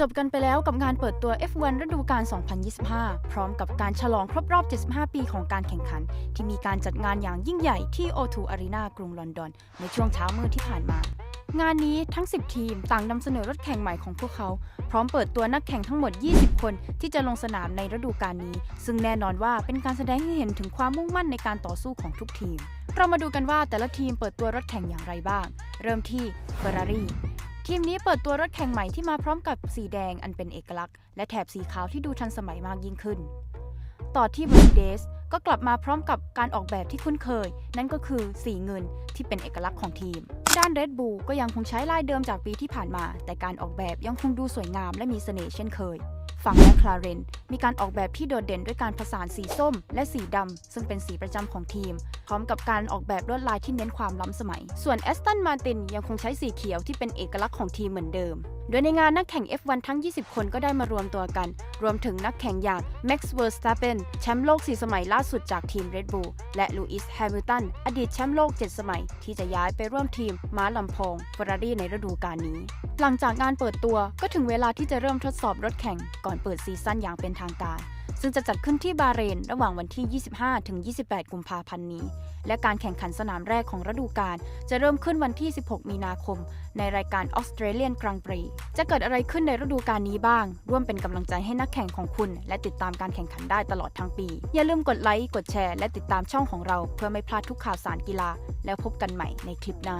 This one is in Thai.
จบกันไปแล้วกับงานเปิดตัว F1 ฤดูกาล 2025 พร้อมกับการฉลองครบรอบ 75 ปีของการแข่งขัน ที่มีการจัดงานอย่างยิ่งใหญ่ที่ O2 Arena กรุงลอนดอน ในช่วงเช้ามืดที่ผ่านมา งานนี้ทั้ง 10 ทีมต่างนำเสนอรถแข่งใหม่ของพวกเขา พร้อมเปิดตัวนักแข่งทั้งหมด 20 คนที่จะลงสนามในฤดูกาลนี้ ซึ่งแน่นอนว่าเป็นการแสดงให้เห็นถึงความมุ่งมั่นในการต่อสู้ของทุกทีม เรามาดูกันว่าแต่ละทีมเปิดตัวรถแข่งอย่างไรบ้าง เริ่มที่ Ferrari ทีมนี้เปิดตัวรถแข่งใหม่ที่มาพร้อมกับสีแดงอันเป็นเอกลักษณ์ และแถบสีขาวที่ดูทันสมัยมากยิ่งขึ้น ต่อที่ Mercedes ก็กลับมาพร้อมกับการออกแบบที่คุ้นเคย นั่นก็คือสีเงินที่เป็นเอกลักษณ์ของทีม ด้าน Red Bull ก็ยังคงใช้ลายเดิมจากปีที่ผ่านมา แต่การออกแบบยังคงดูสวยงามและมีเสน่ห์เช่นเคย ฝั่งแมคลาเรนมีการออกแบบที่โดดเด่นด้วยการผสานสีส้ม และสีดำซึ่งเป็นสีประจำของทีม พร้อมกับการออกแบบลวดลายที่เน้นความล้ำสมัย ส่วน Aston Martin ยังคงใช้สีเขียวที่เป็นเอกลักษณ์ของทีมเหมือนเดิม โดยในงานนักแข่ง F1 ทั้ง 20 คนก็ได้มารวมตัวกัน รวมถึงนักแข่งอย่าง Max Verstappen แชมป์โลก 4 สมัยล่าสุดจากทีม Red Bull และ Lewis Hamilton อดีตแชมป์โลก 7 สมัย ที่จะย้ายไปร่วมทีมม้าลำพอง Ferrari ในฤดูกาลนี้ หลังจากงานเปิดตัวก็ถึงเวลาที่จะเริ่มทดสอบรถแข่งก่อนเปิดซีซั่นอย่างเป็นทางการ ซึ่งจะจัดขึ้นที่บาเรนระหว่างวันที่ 25 ถึง 28 กุมภาพันธ์นี้ และการแข่งขันสนามแรกของฤดูกาลจะเริ่มขึ้นวันที่ 16 มีนาคม ในรายการ Australian Grand Prix จะเกิดอะไรขึ้นในฤดูกาลนี้บ้าง ร่วมเป็นกำลังใจให้นักแข่งของคุณ และติดตามการแข่งขันได้ตลอดทั้งปี อย่าลืมกดไลค์กดแชร์และติดตามช่องของเรา เพื่อไม่พลาดทุกข่าวสารกีฬา แล้วพบกันใหม่ในคลิปหน้า